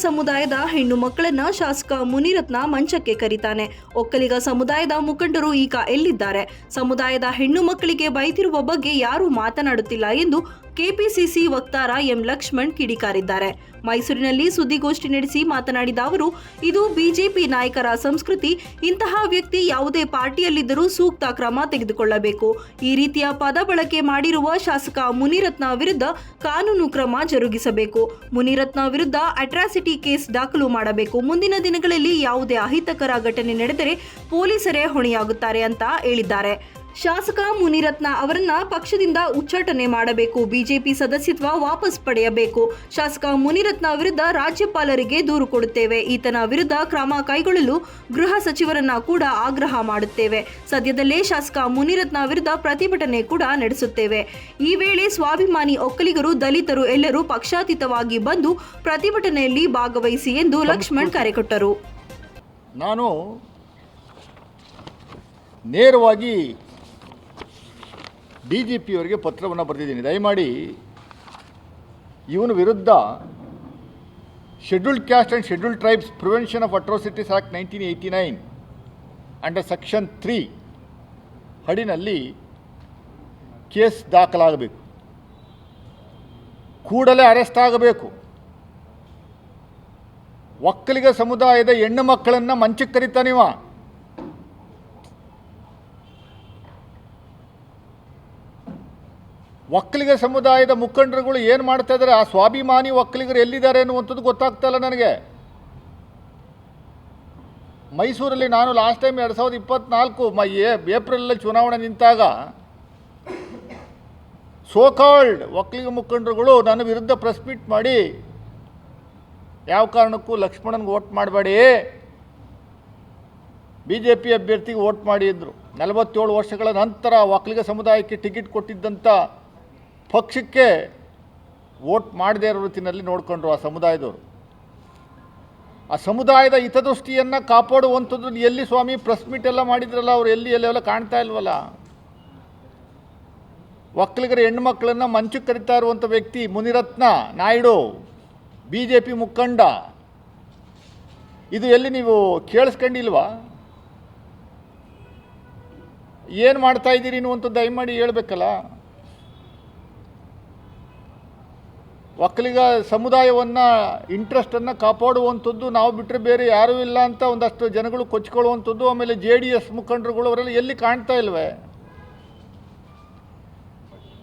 ಸಮುದಾಯದ ಹೆಣ್ಣು ಮಕ್ಕಳನ್ನ ಶಾಸಕ ಮುನಿರತ್ನ ಮಂಚಕ್ಕೆ ಕರೀತಾನೆ. ಒಕ್ಕಲಿಗ ಸಮುದಾಯದ ಮುಖಂಡರು ಈಗ ಎಲ್ಲಿದ್ದಾರೆ? ಸಮುದಾಯದ ಹೆಣ್ಣು ಮಕ್ಕಳಿಗೆ ಬೈತಿರುವ ಬಗ್ಗೆ ಯಾರೂ ಮಾತನಾಡುತ್ತಿಲ್ಲ ಎಂದು ಕೆಪಿಸಿಸಿ ವಕ್ತಾರ ಎಂ ಲಕ್ಷ್ಮಣ್ ಕಿಡಿಕಾರಿದ್ದಾರೆ. ಮೈಸೂರಿನಲ್ಲಿ ಸುದ್ದಿಗೋಷ್ಠಿ ನಡೆಸಿ ಮಾತನಾಡಿದ ಅವರು, ಇದು ಬಿಜೆಪಿ ನಾಯಕರ ಸಂಸ್ಕೃತಿ, ಇಂತಹ ವ್ಯಕ್ತಿ ಯಾವುದೇ ಪಾರ್ಟಿಯಲ್ಲಿದ್ದರೂ ಸೂಕ್ತ ಕ್ರಮ ತೆಗೆದುಕೊಳ್ಳಬೇಕು. ಈ ರೀತಿಯ ಪದ ಬಳಕೆ ಮಾಡಿರುವ ಶಾಸಕ ಮುನಿರತ್ನ ವಿರುದ್ಧ ಕಾನೂನು ಕ್ರಮ ಜರುಗಿಸಬೇಕು. ಮುನಿರತ್ನ ವಿರುದ್ಧ ಅಟ್ರಾಸಿಟಿ ಕೇಸ್ ದಾಖಲು ಮಾಡಬೇಕು. ಮುಂದಿನ ದಿನಗಳಲ್ಲಿ ಯಾವುದೇ ಅಹಿತಕರ ಘಟನೆ ನಡೆದರೆ ಪೊಲೀಸರೇ ಹೊಣೆಯಾಗುತ್ತಾರೆ ಅಂತ ಹೇಳಿದ್ದಾರೆ. ಶಾಸಕ ಮುನಿರತ್ನ ಅವರನ್ನ ಪಕ್ಷದಿಂದ ಉಚ್ಚಾಟನೆ ಮಾಡಬೇಕು, ಬಿಜೆಪಿ ಸದಸ್ಯತ್ವ ವಾಪಸ್ ಪಡೆಯಬೇಕು. ಶಾಸಕ ಮುನಿರತ್ನ ವಿರುದ್ಧ ರಾಜ್ಯಪಾಲರಿಗೆ ದೂರು ಕೊಡುತ್ತೇವೆ. ಈತನ ವಿರುದ್ಧ ಕ್ರಮ ಕೈಗೊಳ್ಳಲು ಗೃಹ ಸಚಿವರನ್ನ ಕೂಡ ಆಗ್ರಹ ಮಾಡುತ್ತೇವೆ. ಸದ್ಯದಲ್ಲೇ ಶಾಸಕ ಮುನಿರತ್ನ ವಿರುದ್ಧ ಪ್ರತಿಭಟನೆ ಕೂಡ ನಡೆಸುತ್ತೇವೆ. ಈ ವೇಳೆ ಸ್ವಾಭಿಮಾನಿ ಒಕ್ಕಲಿಗರು, ದಲಿತರು ಎಲ್ಲರೂ ಪಕ್ಷಾತೀತವಾಗಿ ಬಂದು ಪ್ರತಿಭಟನೆಯಲ್ಲಿ ಭಾಗವಹಿಸಿ ಎಂದು ಲಕ್ಷ್ಮಣ್ ಕರೆ ಕೊಟ್ಟರು ನಾನು ನೇರವಾಗಿ ಡಿ ಜಿ ಪಿಯವರಿಗೆ ಪತ್ರವನ್ನು ಬರೆದಿದ್ದೀನಿ. ದಯಮಾಡಿ ಇವನ ವಿರುದ್ಧ scheduled caste and scheduled tribes prevention of atrocities act nineteen eighty nine under section three ಹಡಿನಲ್ಲಿ case ದಾಖಲಾಗಬೇಕು. ಕೂಡಲೇ ಅರೆಸ್ಟ್ ಆಗಬೇಕು. ಒಕ್ಕಲಿಗ ಸಮುದಾಯದ ಹೆಣ್ಣು ಮಕ್ಕಳನ್ನು ಮಂಚಕ್ಕೆ ಕರೀತಾನಿವ ಒಕ್ಕಲಿಗ ಸಮುದಾಯದ ಮುಖಂಡರುಗಳು ಏನು ಮಾಡ್ತಾ ಇದ್ದಾರೆ ಆ ಸ್ವಾಭಿಮಾನಿ ಒಕ್ಕಲಿಗರು ಎಲ್ಲಿದ್ದಾರೆ ಅನ್ನುವಂಥದ್ದು ಗೊತ್ತಾಗ್ತಾ ಇಲ್ಲ ನನಗೆ. ಮೈಸೂರಲ್ಲಿ ನಾನು ಲಾಸ್ಟ್ ಟೈಮ್ ಎರಡು ಸಾವಿರದ ಇಪ್ಪತ್ನಾಲ್ಕು ಮೈ ಏಪ್ರಿಲಲ್ಲಿ ಚುನಾವಣೆ ನಿಂತಾಗ ಸೋಕಾಲ್ಡ್ ಒಕ್ಕಲಿಗ ಮುಖಂಡರುಗಳು ನನ್ನ ವಿರುದ್ಧ ಪ್ರೆಸ್ ಮೀಟ್ ಮಾಡಿ, ಯಾವ ಕಾರಣಕ್ಕೂ ಲಕ್ಷ್ಮಣನ್ಗೆ ಓಟ್ ಮಾಡಬೇಡಿ. ಬಿ ಜೆ ಪಿ ಅಭ್ಯರ್ಥಿಗೆ ಓಟ್ ಮಾಡಿ ಅಂದರು. ನಲವತ್ತೇಳು ವರ್ಷಗಳ ನಂತರ ಒಕ್ಕಲಿಗ ಸಮುದಾಯಕ್ಕೆ ಟಿಕೆಟ್ ಕೊಟ್ಟಿದ್ದಂಥ ಪಕ್ಷಕ್ಕೆ ವೋಟ್ ಮಾಡದೇ ಇರೋ ರೀತಿಯಲ್ಲಿ ನೋಡಿಕೊಂಡ್ರು ಆ ಸಮುದಾಯದವರು. ಆ ಸಮುದಾಯದ ಹಿತದೃಷ್ಟಿಯನ್ನು ಕಾಪಾಡುವಂಥದ್ದು ಎಲ್ಲಿ ಸ್ವಾಮಿ? ಪ್ರೆಸ್ ಮೀಟ್ ಎಲ್ಲ ಮಾಡಿದ್ರಲ್ಲ ಅವ್ರು ಎಲ್ಲಿ ಎಲ್ಲೆಲ್ಲ ಕಾಣ್ತಾ ಇಲ್ವಲ್ಲ? ಒಕ್ಕಲಿಗರ ಹೆಣ್ಮಕ್ಳನ್ನು ಮಂಚು ಕರಿತಾ ಇರುವಂಥ ವ್ಯಕ್ತಿ Munirathna Naidu B J P ಮುಖಂಡ. ಇದು ಎಲ್ಲಿ ನೀವು ಕೇಳಿಸ್ಕೊಂಡಿಲ್ವಾ? ಏನು ಮಾಡ್ತಾ ಇದ್ದೀರಿ ಅನ್ನುವಂಥದ್ದು ದಯಮಾಡಿ ಹೇಳ್ಬೇಕಲ್ಲ? ಒಕ್ಕಲಿಗ ಸಮುದಾಯವನ್ನು ಇಂಟ್ರೆಸ್ಟನ್ನು ಕಾಪಾಡುವಂಥದ್ದು ನಾವು ಬಿಟ್ಟರೆ ಬೇರೆ ಯಾರೂ ಇಲ್ಲ ಅಂತ ಒಂದಷ್ಟು ಜನಗಳು ಕೊಚ್ಕೊಳ್ಳುವಂಥದ್ದು, ಆಮೇಲೆ ಜೆ ಡಿ ಎಸ್ ಮುಖಂಡರುಗಳು ಅವರೆಲ್ಲ ಎಲ್ಲಿ ಕಾಣ್ತಾ ಇಲ್ವೇ?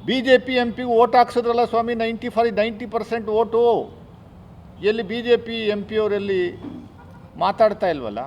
ಬಿ ಜೆ ಪಿ ಎಂ ಪಿಗೆ ಓಟ್ ಹಾಕ್ಸಿದ್ರಲ್ಲ ಸ್ವಾಮಿ ninety five ninety percent vote. ಎಲ್ಲಿ ಬಿ ಜೆ ಪಿ ಎಂ ಪಿಯವರೆಲ್ಲಿ ಮಾತಾಡ್ತಾ ಇಲ್ವಲ್ಲ?